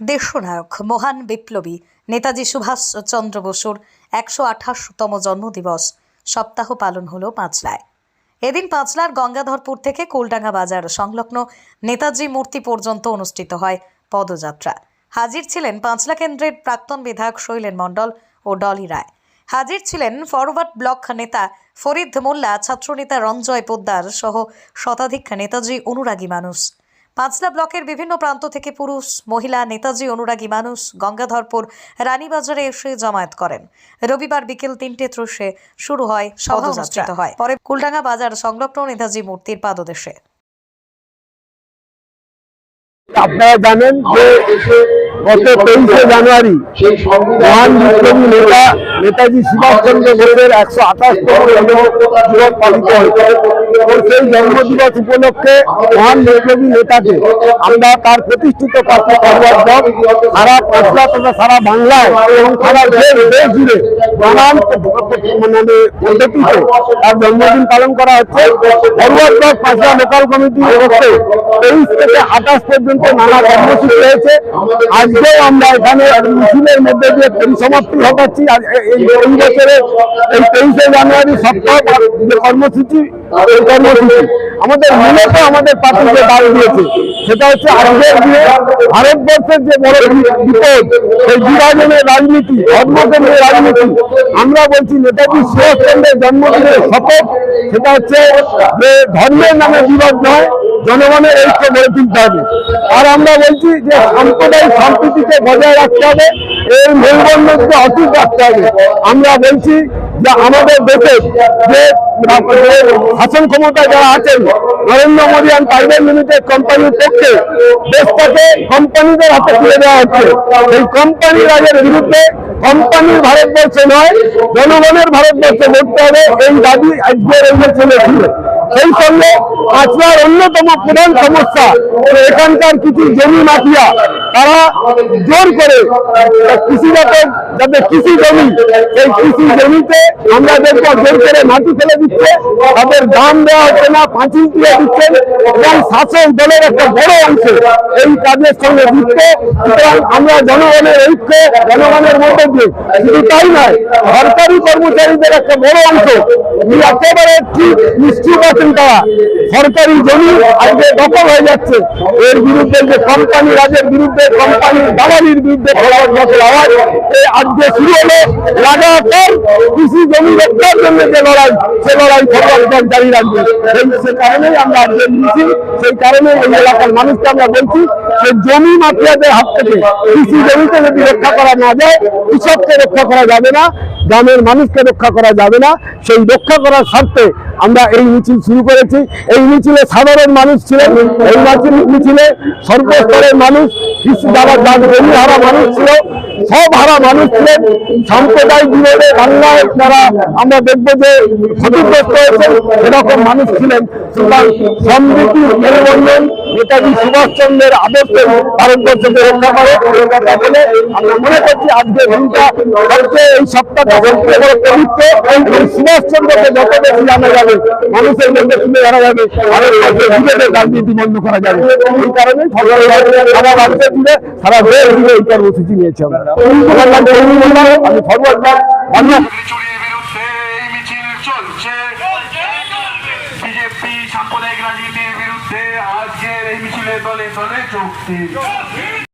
দেশনায়ক, মহান বিপ্লবী, নেতাজি সুভাষ চন্দ্র বসুর একশো আঠাশতম জন্মদিবস। সপ্তাহ পালন হলো পাঁচলায়। এদিন পাঁচলার গঙ্গাধরপুর থেকে কুলডাঙ্গা বাজার সংলগ্ন নেতাজি মূর্তি পর্যন্ত অনুষ্ঠিত হয় পদযাত্রা। হাজির ছিলেন পাঁচলা কেন্দ্রের প্রাক্তন বিধায়ক শৈলেন মণ্ডল ও ডলি রায়। হাজির ছিলেন ফরওয়ার্ড ব্লক নেতা ফরিদ মোল্লা, ছাত্রনেতা রঞ্জয় পোদ্দার সহ শতাধিক নেতাজি অনুরাগী মানুষ। পাঁচলা ব্লকের বিভিন্ন প্রান্ত থেকে পুরুষ মহিলা নেতাজি অনুরাগী মানুষ গঙ্গাধরপুর রানীবাজারে এসে জমায়েত করেন। রবিবার বিকেল তিনটে ত্রিশে শুরু হয় সভা হয়। পরে কুলডাঙ্গা বাজার সংলগ্ন নেতাজি মূর্তির পাদদেশে। আপনারা জানেন যে গত তেইশে জানুয়ারি মহান বিপ্লবী নেতা নেতাজি সুভাষচন্দ্র বোসের একশো আঠাশতম জন্মদিবস পালিত হয়েছে সেই জন্মদিবস উপলক্ষে মহান বিপ্লবী নেতাকে আমরা তার প্রতিষ্ঠিত ফরওয়ার্ড দল সারা পাঁচলা তথা সারা বাংলায় এবং সারা দেশ দেশ জুড়ে নানান মানে পদ্ধতিতে তার জন্মদিন পালন করা হচ্ছে। দল পাঁচলা লোকাল কমিটি তেইশ থেকে আঠাশ পর্যন্ত নানা কর্মসূচি রয়েছে। আজকেও আমরা এখানে মিছিলের মধ্যে দিয়ে পরিসমাপ্তি ঘটাচ্ছি আর এই এই বছরে এই তেইশে জানুয়ারি সপ্তাহ কর্মসূচি, এই কর্মসূচি, আমাদের মূলত আমাদের পার্টি যে ডাক দিয়েছে, সেটা হচ্ছে আজকের দিনে ভারতবর্ষের যে বড় বিপদ, সেই বিভাজনের রাজনীতি, ধর্মকেন্দ্রের রাজনীতি, আমরা বলছি নেতাজি সুভাষচন্দ্রের জন্মদিনের শপথ, সেটা হচ্ছে যে ধর্মের নামে বিবাদ নয় জনগণের ঐক্য গড়ে তুলতে হবে আর আমরা বলছি যে সাম্প্রদায়িক সম্প্রীতিকে বজায় রাখতে হবে, এই মেলবন্ধনকে অটুট রাখতে হবে। আমরা বলছি যে আমাদের দেশে যে শাসন ক্ষমতা যারা আছেন, Narendra Modi and private limited কোম্পানির পক্ষে দেশটাকে কোম্পানিদের হাতে তুলে দেওয়া হচ্ছে। এই কোম্পানি রাজের বিরুদ্ধে কোম্পানির ভারতবর্ষে নয়, জনগণের ভারতবর্ষে লড়তে হবে, এই দাবি আজকের এই ছিল সেই সঙ্গে পাঁচলার অন্যতম প্রধান সমস্যা এখানকার কিছু জমি মাফিয়া, তারা জোর করে কৃষিজাত যাতে কৃষি জমি, সেই কৃষি জমিতে আমরা দেখব জোর করে মাটি ফেলে দিচ্ছে, তাদের দাম দেওয়া হচ্ছে না পাঁচিল দিয়ে দিচ্ছেন এবং শাসক দলের একটা বড় অংশ এই কাজের সঙ্গে যুক্ত। সুতরাং আমরা জনগণের ঐক্য, জনগণের মধ্যে শুধু তাই নয়, সরকারি কর্মচারীদের একটা বড় অংশ, একেবারে ঠিক নিশ্চিত আছেন তারা সরকারি জমি আজকে দখল হয়ে যাচ্ছে। এর বিরুদ্ধে যে কোম্পানি রাজের বিরুদ্ধে কোম্পানির দালালির বিরুদ্ধে আওয়াজ আজকে শুরু হলো লাগাতার কৃষি জমি রক্ষার জন্য যে লড়াই, সে লড়াই ব্লক জারি রাখবে। সেই কারণেই আমরা আজকে নিয়েছি, সেই কারণে এই এলাকার মানুষকে আমরা বলছি যে জমি মাফিয়াদের হাত থেকে কৃষি জমিতে যদি রক্ষা করা না যায়, কৃষককে রক্ষা করা যাবে না, গ্রামের মানুষকে রক্ষা করা যাবে না। সেই রক্ষা করার স্বার্থে আমরা এই মিছিল শুরু করেছি। এই মিছিলে সাধারণ মানুষ ছিলেন এই মিছিল- সর্বস্তরের মানুষ কিছু যারা জমি হারা মানুষ ছিল, সব হারা মানুষ ছিলেন। সাম্প্রদায়িক বিরোধে বাংলায় যারা আমরা দেখব যে ক্ষতিগ্রস্ত হয়েছেন এরকম মানুষ ছিলেন। সুতরাং সমৃদ্ধি মেলবন্ধন নেতাজি সুভাষচন্দ্রের আদর্শে ভারতবর্ষকে রক্ষা করে। এই কথা আমরা মনে করছি আজকে দিনটা সবচেয়ে এই সপ্তাহটা পবিত্র। এই সুভাষচন্দ্রকে যত বেশি জানা যাবে, মানুষের মধ্যে তুলে ধরা যাবে রাজনীতি বন্ধ করা সাম্প্রদায়িক রাজনীতির বিরুদ্ধে আজকের এই মিছিলে দলে দলে দিন